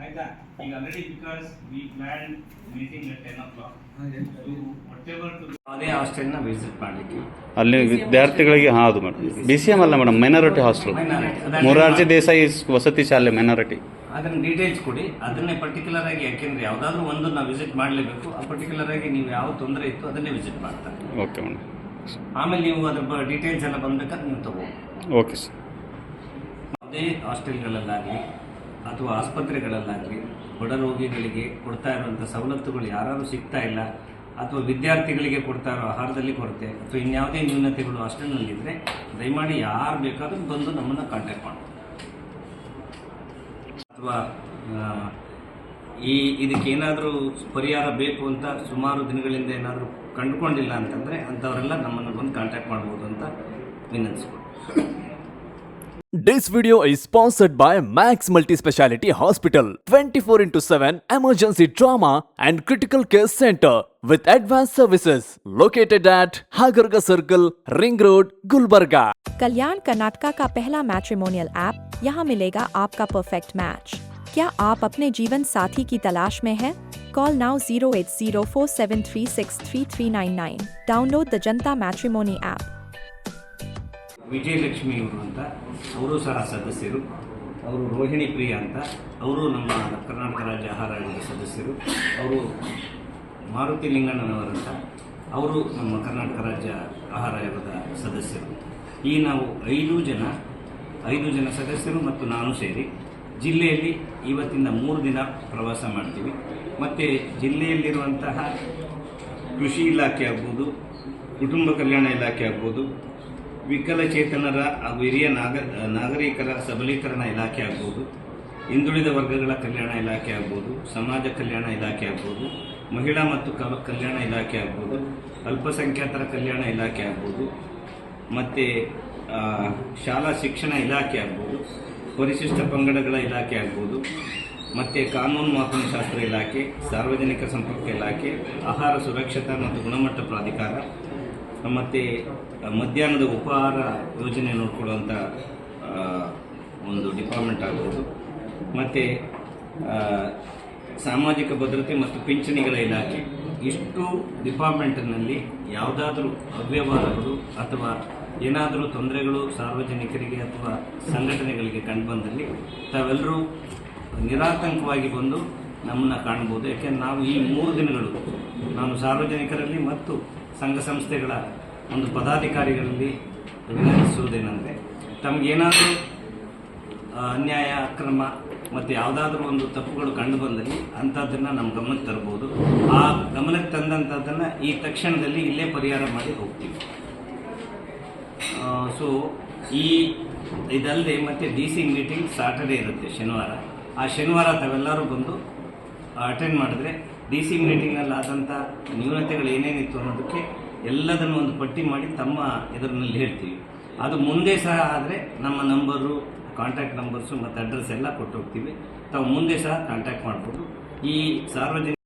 ಆಯ್ತಾ? ಈಗ already because we plan meeting at ten o'clock whatever to ಅದೇ ಹಾಸ್ಟೆಲ್ನ ವಿಸಿಟ್ ಮಾಡಲಿಕ್ಕೆ. ಅಲ್ಲಿ ವಿದ್ಯಾರ್ಥಿಗಳಿಗೆ ಹಾಂ ಅದು ಮೇಡಮ್. ಬಿ ಸಿ ಎಂ ಅಲ್ಲ madam minority hostel. Morarji Desai ವಸತಿ ಶಾಲೆ ಮೈನಾರಿಟಿ ಅದನ್ನ ಡೀಟೇಲ್ಸ್ ಕೊಡಿ. ಅದನ್ನೇ ಪರ್ಟಿಕ್ಯುಲರ್ ಆಗಿ ಯಾಕೆಂದ್ರೆ ಯಾವ್ದಾದ್ರು ಒಂದು ನಾವು ವಿಸಿಟ್ ಮಾಡಲೇಬೇಕು. ಆ ಪರ್ಟಿಕ್ಯುಲರ್ ಆಗಿ ನೀವು ಯಾವ ತೊಂದರೆ ಇತ್ತು ಅದನ್ನೇ ವಿಸಿಟ್ ಮಾಡ್ತಾರೆ. Okay madam. ಆಮೇಲೆ ನೀವು ಅದ್ರ ಡೀಟೇಲ್ಸ್ ಎಲ್ಲ ಬಂದ್ಬೇಕಾದ್ರೆ ನೀವು ತಗೋ ಓಕೆ ಸರ್ ಯಾವುದೇ ಹಾಸ್ಟೆಲ್ಗಳಲ್ಲಾಗಲಿ ಅಥವಾ ಆಸ್ಪತ್ರೆಗಳಲ್ಲಾಗಲಿ ಬಡ ರೋಗಿಗಳಿಗೆ ಕೊಡ್ತಾ ಇರುವಂಥ ಸವಲತ್ತುಗಳು ಯಾರು ಸಿಗ್ತಾ ಇಲ್ಲ, ಅಥವಾ ವಿದ್ಯಾರ್ಥಿಗಳಿಗೆ ಕೊಡ್ತಾ ಇರೋ ಆಹಾರದಲ್ಲಿ ಕೊರತೆ, ಅಥವಾ ಇನ್ಯಾವುದೇ ನ್ಯೂನತೆಗಳು ಹಾಸ್ಟೆಲ್ನಲ್ಲಿದ್ದರೆ ದಯಮಾಡಿ ಯಾರು ಬೇಕಾದರೂ ಬಂದು ನಮ್ಮನ್ನು ಕಾಂಟ್ಯಾಕ್ಟ್ ಮಾಡಿ. ಅಥವಾ ಈ ಇದಕ್ಕೇನಾದರೂ ಪರಿಹಾರ ಬೇಕು ಅಂತ ಸುಮಾರು ದಿನಗಳಿಂದ ಏನಾದರೂ ಕಂಡುಕೊಂಡಿಲ್ಲ ಅಂತಂದರೆ ಅಂಥವರೆಲ್ಲ ನಮ್ಮನ್ನು ಬಂದು ಕಾಂಟ್ಯಾಕ್ಟ್ ಮಾಡ್ಬೋದು ಅಂತ ವಿನಂತಿಸ್ಬೋದು This video is sponsored by Max Multi Speciality Hospital 24 into 7 emergency trauma and critical care center with advanced services located at Hagarga Circle, Ring Road, Gulbarga. कल्याण कर्नाटका का पहला मैट्रिमोनियल ऐप यहाँ मिलेगा आपका परफेक्ट मैच क्या आप अपने जीवन साथी की तलाश में हैं? Call now zero eight zero four seven three Vijayalakshmi ಇವರು ಅಂತ. ಅವರು ಸಹ ಸದಸ್ಯರು. ಅವರು ರೋಹಿಣಿ ಪ್ರಿಯ ಅಂತ. ಅವರು ನಮ್ಮ ಕರ್ನಾಟಕ ರಾಜ್ಯ ಆಹಾರ ಆಯೋಗದ ಸದಸ್ಯರು. ಅವರು ಮಾರುತಿ ಲಿಂಗಣ್ಣನವರಂತ ಅವರು ನಮ್ಮ ಕರ್ನಾಟಕ ರಾಜ್ಯ ಆಹಾರ ಆಯೋಗದ ಸದಸ್ಯರು. ಈ ನಾವು ಐದು ಜನ ಐದು ಜನ ಸದಸ್ಯರು ಮತ್ತು ನಾನು ಸೇರಿ ಜಿಲ್ಲೆಯಲ್ಲಿ ಇವತ್ತಿಂದ ಮೂರು ದಿನ ಪ್ರವಾಸ ಮಾಡ್ತೀವಿ. ಮತ್ತು ಜಿಲ್ಲೆಯಲ್ಲಿರುವಂತಹ ಕೃಷಿ ಇಲಾಖೆ ಆಗ್ಬೋದು, ಕುಟುಂಬ ಕಲ್ಯಾಣ ಇಲಾಖೆ ಆಗ್ಬೋದು ವಿಕಲಚೇತನರ ಹಾಗೂ ಹಿರಿಯ ನಾಗ, ನಾಗರಿಕರ ಸಬಲೀಕರಣ ಇಲಾಖೆ ಆಗ್ಬೋದು, ಹಿಂದುಳಿದ ವರ್ಗಗಳ ಕಲ್ಯಾಣ ಇಲಾಖೆ ಆಗ್ಬೋದು, ಸಮಾಜ ಕಲ್ಯಾಣ ಇಲಾಖೆ ಆಗ್ಬೋದು, ಮಹಿಳಾ ಮತ್ತು ಕಲ ಕಲ್ಯಾಣ ಇಲಾಖೆ ಆಗ್ಬೋದು, ಅಲ್ಪಸಂಖ್ಯಾತರ ಕಲ್ಯಾಣ ಇಲಾಖೆ ಆಗ್ಬೋದು, ಮತ್ತು ಶಾಲಾ ಶಿಕ್ಷಣ ಇಲಾಖೆ ಆಗ್ಬೋದು, ಪರಿಶಿಷ್ಟ ಪಂಗಡಗಳ ಇಲಾಖೆ ಆಗ್ಬೋದು, ಮತ್ತು ಕಾನೂನು ಮಾಪನಶಾಸ್ತ್ರ ಇಲಾಖೆ, ಸಾರ್ವಜನಿಕ ಸಂಪರ್ಕ ಇಲಾಖೆ, ಆಹಾರ ಸುರಕ್ಷತಾ ಮತ್ತು ಗುಣಮಟ್ಟ ಪ್ರಾಧಿಕಾರ ಮತ್ತು ಮಧ್ಯಾಹ್ನದ ಉಪಹಾರ ಯೋಜನೆ ನೋಡ್ಕೊಳ್ಳುವಂಥ ಒಂದು ಡಿಪಾರ್ಟ್ಮೆಂಟ್ ಆಗ್ಬೋದು. ಮತ್ತು ಸಾಮಾಜಿಕ ಭದ್ರತೆ ಮತ್ತು ಪಿಂಚಣಿಗಳ ಇಲಾಖೆ. ಇಷ್ಟು ಡಿಪಾರ್ಟ್ಮೆಂಟ್ನಲ್ಲಿ ಯಾವುದಾದ್ರೂ ಅವ್ಯವಹಾರಗಳು ಅಥವಾ ಏನಾದರೂ ತೊಂದರೆಗಳು ಸಾರ್ವಜನಿಕರಿಗೆ ಅಥವಾ ಸಂಘಟನೆಗಳಿಗೆ ಕಂಡುಬಂದಲ್ಲಿ ತಾವೆಲ್ಲರೂ ನಿರಾತಂಕವಾಗಿ ಬಂದು ನಮ್ಮನ್ನು ಕಾಣ್ಬೋದು. ಯಾಕೆಂದರೆ ನಾವು ಈ ಮೂರು ದಿನಗಳು, ನಾನು ಸಾರ್ವಜನಿಕರಲ್ಲಿ ಮತ್ತು ಸಂಘ ಸಂಸ್ಥೆಗಳ ಒಂದು ಪದಾಧಿಕಾರಿಗಳಲ್ಲಿ ವಿನಂತಿಸುವುದೇನೆಂದರೆ ತಮಗೇನಾದರೂ ಅನ್ಯಾಯ, ಅಕ್ರಮ ಮತ್ತು ಯಾವುದಾದ್ರೂ ಒಂದು ತಪ್ಪುಗಳು ಕಂಡು ಬಂದಲ್ಲಿ ಅಂಥದ್ದನ್ನು ನಮ್ಮ ಗಮನಕ್ಕೆ ತರ್ಬೋದು. ಆ ಗಮನಕ್ಕೆ ತಂದಂಥದ್ದನ್ನು ಈ ತಕ್ಷಣದಲ್ಲಿ ಇಲ್ಲೇ ಪರಿಹಾರ ಮಾಡಿ ಹೋಗ್ತೀವಿ. ಸೊ ಈ ಇದಲ್ಲದೆ ಮತ್ತು ಡಿ ಸಿ ಮೀಟಿಂಗ್ ಸಾಟರ್ಡೇ ಇರುತ್ತೆ ಶನಿವಾರ. ಆ ಶನಿವಾರ ತಾವೆಲ್ಲರೂ ಬಂದು ಅಟೆಂಡ್ ಮಾಡಿದ್ರೆ ಡಿ ಸಿ ಮೀಟಿಂಗ್ನಲ್ಲಿ ಆದಂಥ ನ್ಯೂನತೆಗಳು ಏನೇನಿತ್ತು ಅನ್ನೋದಕ್ಕೆ ಎಲ್ಲದನ್ನು ಒಂದು ಪಟ್ಟಿ ಮಾಡಿ ತಮ್ಮ ಇದರಲ್ಲಿ ಹೇಳ್ತೀವಿ. ಅದು ಮುಂದೆ ಸಹ ಆದರೆ ನಮ್ಮ ನಂಬರು ಕಾಂಟ್ಯಾಕ್ಟ್ ನಂಬರ್ಸು ಮತ್ತು ಅಡ್ರೆಸ್ ಎಲ್ಲ ಕೊಟ್ಟು ಹೋಗ್ತೀವಿ. ತಾವು ಮುಂದೆ ಸಹ ಕಾಂಟ್ಯಾಕ್ಟ್ ಮಾಡ್ಬೋದು. ಈ ಸಾರ್ವಜನಿಕ